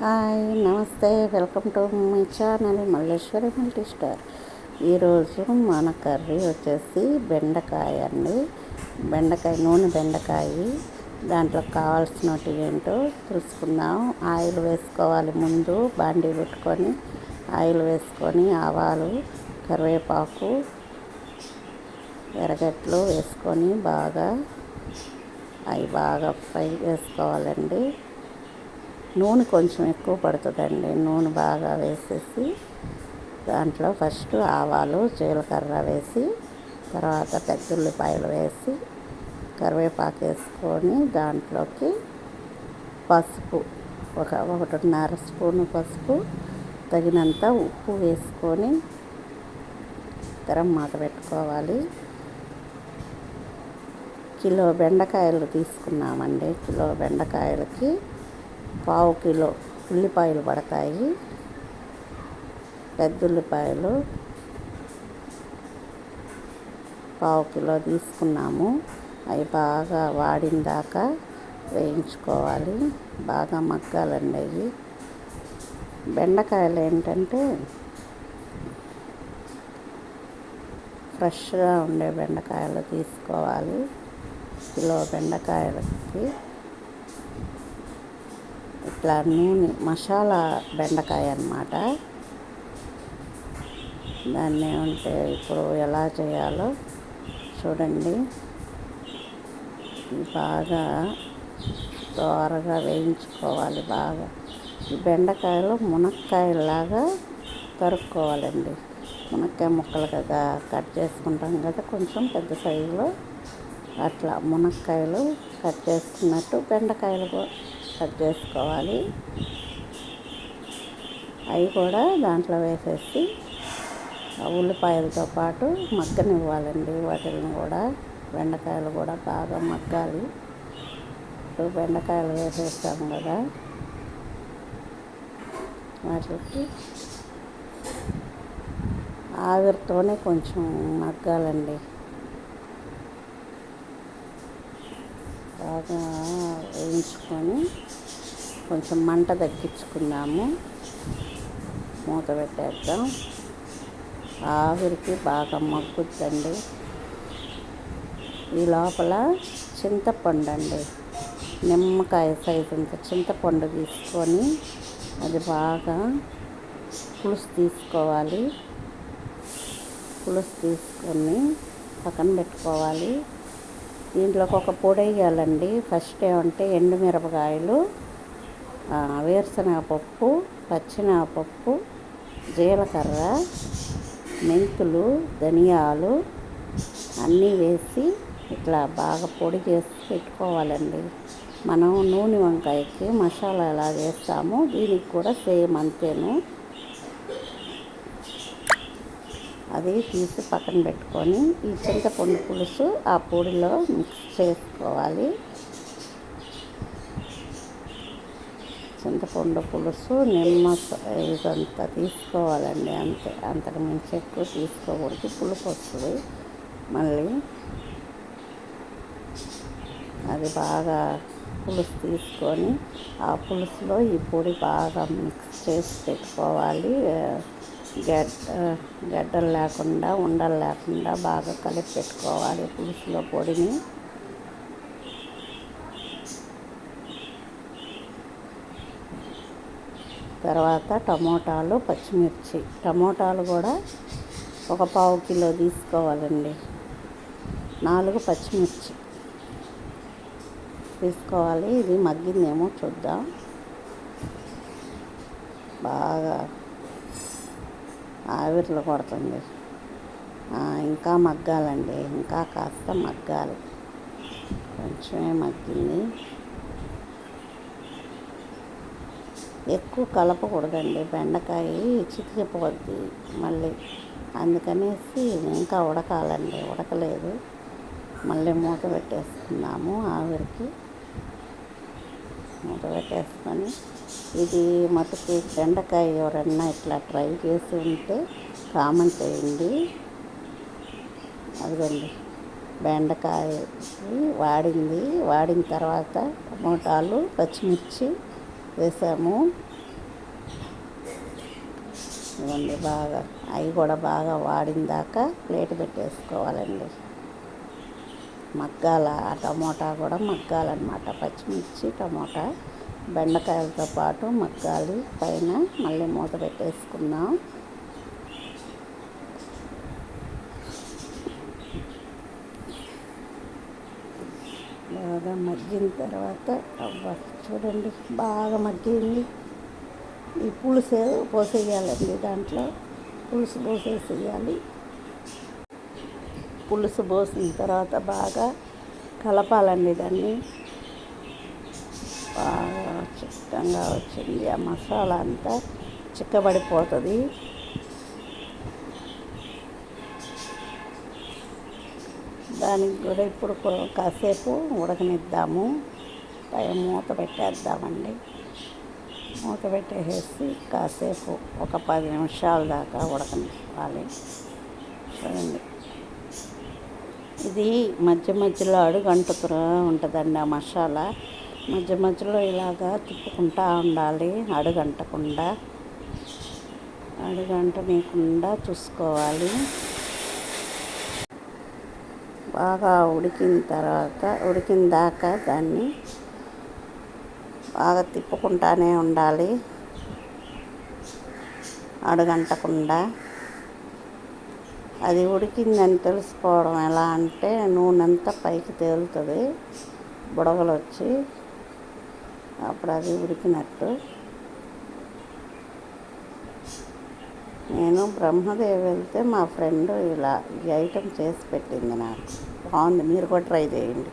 Hi నమస్తే. Welcome to my channel Malleshwari multi star. ఈరోజు మన కర్రీ వచ్చేసి బెండకాయ అండి. బెండకాయ నూనె బెండకాయ. దాంట్లో కావాల్సినవి ఏంటో తెలుసుకుందాం. ఆయిల్ వేసుకోవాలి ముందు బాండీ పెట్టుకొని ఆయిల్ వేసుకొని ఆవాలు కరివేపాకు ఎర్రగడ్డలు వేసుకొని బాగా అవి బాగా ఫ్రై చేసుకోవాలండి. నూనె కొంచెం ఎక్కువ పడుతుందండి. నూనె బాగా వేసేసి దాంట్లో ఫస్ట్ ఆవాలు జీలకర్ర వేసి తర్వాత పెద్ద ఉల్లిపాయలు వేసి కరివేపాకు వేసుకొని దాంట్లోకి పసుపు ఒక ఒకటిన్నర స్పూను పసుపు తగినంత ఉప్పు వేసుకొని తరం మాట పెట్టుకోవాలి. కిలో బెండకాయలు తీసుకున్నామండి. కిలో బెండకాయలకి పావు కిలో ఉల్లిపాయలు పడతాయి. పెద్ద ఉల్లిపాయలు పావు కిలో తీసుకున్నాము. అవి బాగా వాడిన దాకా వేయించుకోవాలి. బాగా మగ్గాలండి అవి. బెండకాయలు ఏంటంటే ఫ్రెష్గా ఉండే బెండకాయలు తీసుకోవాలి. కిలో బెండకాయలకి ఇట్లా నూనె మసాలా బెండకాయ అనమాట దాన్ని ఉంటే ఇప్పుడు ఎలా చేయాలో చూడండి. బాగా త్వరగా వేయించుకోవాలి బాగా. ఈ బెండకాయలు మునక్కాయలాగా తరుక్కోవాలండి. మునక్కాయ ముక్కలు కదా కట్ చేసుకుంటాం కదా కొంచెం పెద్ద సైజులో. అట్లా మునక్కాయలు కట్ చేసుకున్నట్టు బెండకాయలు కట్ చేసుకోవాలి అవి కూడా దాంట్లో వేసేసి ఉల్లిపాయలతో పాటు మగ్గనివ్వాలండి. వాటిని కూడా బెండకాయలు కూడా బాగా మగ్గాలి. ఇప్పుడు బెండకాయలు వేసేస్తాం కదా. వాటికి ఆవిరితోనే కొంచెం మగ్గాలండి. బాగా వేయించుకొని కొంచెం మంట తగ్గించుకున్నాము మూత పెట్టేద్దాం. ఆవిరికి బాగా మగ్గుద్దండి. ఈ లోపల చింతపండు అండి నిమ్మకాయ సైజు అంత చింతపండు తీసుకొని అది బాగా పులుసు తీసుకోవాలి. పులుసు తీసుకొని పక్కన పెట్టుకోవాలి. దీంట్లోకి ఒక పొడి వేయాలండి ఫస్ట్ ఏమంటే ఎండుమిరపకాయలు వేరుశనగపప్పు పచ్చినగపప్పు జీలకర్ర మెంతులు ధనియాలు అన్నీ వేసి ఇట్లా బాగా పొడి చేసి పెట్టుకోవాలండి. మనం నూనె వంకాయకి మసాలా ఎలా వేస్తామో దీనికి కూడా సేమ్ అంతేను. అది తీసి పక్కన పెట్టుకొని ఈ చింతపండు పులుసు ఆ పొడిలో మిక్స్ చేసుకోవాలి. చింతపండు పులుసు నిమ్మ ఇదంతా తీసుకోవాలండి అంతే. అంతకు మించి ఎక్కువ తీసుకోకూడదు పులుపు వస్తుంది. మళ్ళీ అది బాగా పులుసు తీసుకొని ఆ పులుసులో ఈ పొడి బాగా మిక్స్ చేసి పెట్టుకోవాలి. గడ్డ గడ్డలు లేకుండా ఉండలు లేకుండా బాగా కలిపి పెట్టుకోవాలి పులుసులో పొడిని. తర్వాత టమోటాలు పచ్చిమిర్చి. టమోటాలు కూడా ఒక పావు కిలో తీసుకోవాలండి. నాలుగు పచ్చిమిర్చి తీసుకోవాలి. ఇది మగ్గిందేమో చూద్దాం. బాగా ఆవిర్లు కొడుతుంది. ఇంకా మగ్గాలండి. ఇంకా కాస్త మగ్గాలి. కొంచెమే మగ్గింది. ఎక్కువ కలపకూడదండి. బెండకాయ చితికిపోద్ది మళ్ళీ. అందుకనేసి ఇంకా ఉడకాలండి. ఉడకలేదు. మళ్ళీ మూత పెట్టేసుకున్నాము ఆవిరికి. మూత పెట్టేసుకొని ఇది మటుకు బెండకాయ ఎవరన్నా ఇట్లా ట్రై చేసి ఉంటే కామెంట్ చేయండి. అదిగోండి. బెండకాయ వాడింది. వాడిన తర్వాత టమోటాలు పచ్చిమిర్చి వేసాము. ఇవ్వండి బాగా అవి కూడా బాగా వాడిన దాకా ప్లేట్ పెట్టేసుకోవాలండి. మగ్గాల టమోటా కూడా మగ్గాలన్నమాట. పచ్చిమిర్చి టమోటా బెండకాయలతో పాటు మగ్గాలి. పైన మళ్ళీ మూత పెట్టేసుకుందాం. బాగా మగ్గిన తర్వాత అబ్బా చూడండి బాగా మగ్గింది. ఈ పులుసు పోసేయాలండి దాంట్లో. పులుసు పోసేసేయాలి. పులుసు పోసిన తర్వాత బాగా కలపాలండి దాన్ని. బాగా చిక్కగా వచ్చింది. ఆ మసాలా అంతా చిక్కబడిపోతుంది. దానికి కూడా ఇప్పుడు కాసేపు ఉడకనిద్దాము. పై మూత పెట్టేద్దామండి. మూత పెట్టేసేసి కాసేపు ఒక పది నిమిషాల దాకా ఉడకనివ్వాలి. చూడండి. ఇది మధ్య మధ్యలో అడుగంటుతూ ఉంటుందండి ఆ మసాలా. మధ్య మధ్యలో ఇలాగా తిప్పుకుంటూ ఉండాలి అడుగంటకుండా. అడుగంటనీయకుండా చూసుకోవాలి. బాగా ఉడికిన తర్వాత ఉడికిన దాకా దాన్ని బాగా తిప్పుకుంటానే ఉండాలి. అడుగంటకుండా. అది ఉడికిందని తెలుసుకోవడం ఎలా అంటే నూనె అంతా పైకి తేలుతుంది బుడగలు వచ్చి అప్పుడు అది ఉడికినట్టు. నేను బ్రహ్మదేవి వెళ్తే మా ఫ్రెండ్ ఇలా ఈ ఐటెం చేసి పెట్టింది నాకు. బాగుంది మీరు కూడా ట్రై చేయండి.